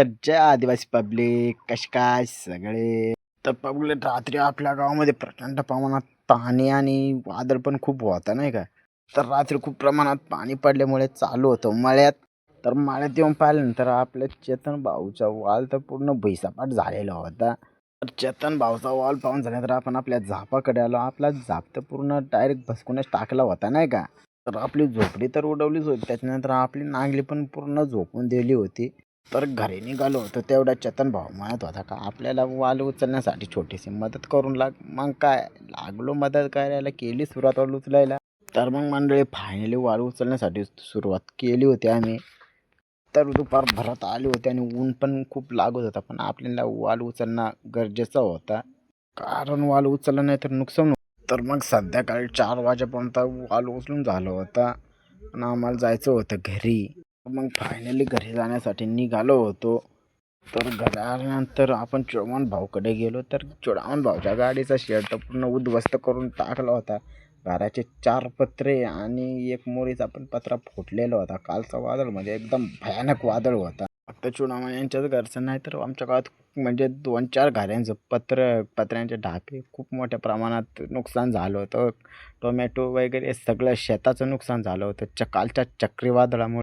तर जय आदिवासी पब्लिक कश काय सगळे? तर पब्लिक रात्री आपल्या गावामध्ये प्रचंड प्रमाणात पाणी आणि वादळ पण खूप होता नाही का? तर रात्री खूप प्रमाणात पाणी पडल्यामुळे चालू होतं मळ्यात. तर मळ्यात येऊन पाहिल्यानंतर आपल्या चेतन भाऊचा वाल तर पूर्ण भैसापाट झालेला होता. तर चेतन भाऊचा वाल पाहून झाल्यानंतर आपण आपल्या झापाकडे आलो. आपला झाप तर पूर्ण डायरेक्ट भसकूनच टाकला होता नाही का? तर आपली झोपडी तर उडवलीच होती. त्याच्यानंतर आपली नांगली पण पूर्ण झोपून दिली होती. तर घरी निघालो होतो तेवढा चेतन भाऊ म्हणत होता का आपल्याला वाल उचलण्यासाठी छोटीशी मदत करून लाग मग काय? लागलो मदत करायला केली सुरुवात वाल उचलायला. तर मग मंडळी फायनली वाल उचलण्यासाठी सुरुवात केली होती आम्ही. तर दुपार भरात आले होते आणि ऊन पण खूप लागत होता पण आपल्याला वाल उचलणं गरजेचं होता. कारण वाल उचललं नाही तर नुकसान होतं. तर मग संध्याकाळी चार वाजेपर्यंत वाल उचलून झालं होता. आणि आम्हाला जायचं होतं घरी. मग फायनली घरी जाण्यासाठी निघालो होतो. तर घरानंतर आपण चोडमान भाऊकडे गेलो. तर चोडामन भाऊच्या गाडीचा शेड पूर्ण उद्ध्वस्त करून टाकला होता. घराचे चार पत्रे आणि एक मोरीचा पण पत्रा फुटलेला होता. कालचा वादळ म्हणजे एकदम भयानक वादळ होता. फक्त चुडावण यांच्याच घरचं नाही तर आमच्या गावात म्हणजे दोन चार घरांचं पत्र पत्र्यांचे ढापे खूप मोठ्या प्रमाणात नुकसान झालं होतं. टोमॅटो वगैरे सगळं शेताचं नुकसान झालं होतं. च कालच्या चक्रीवादळामुळे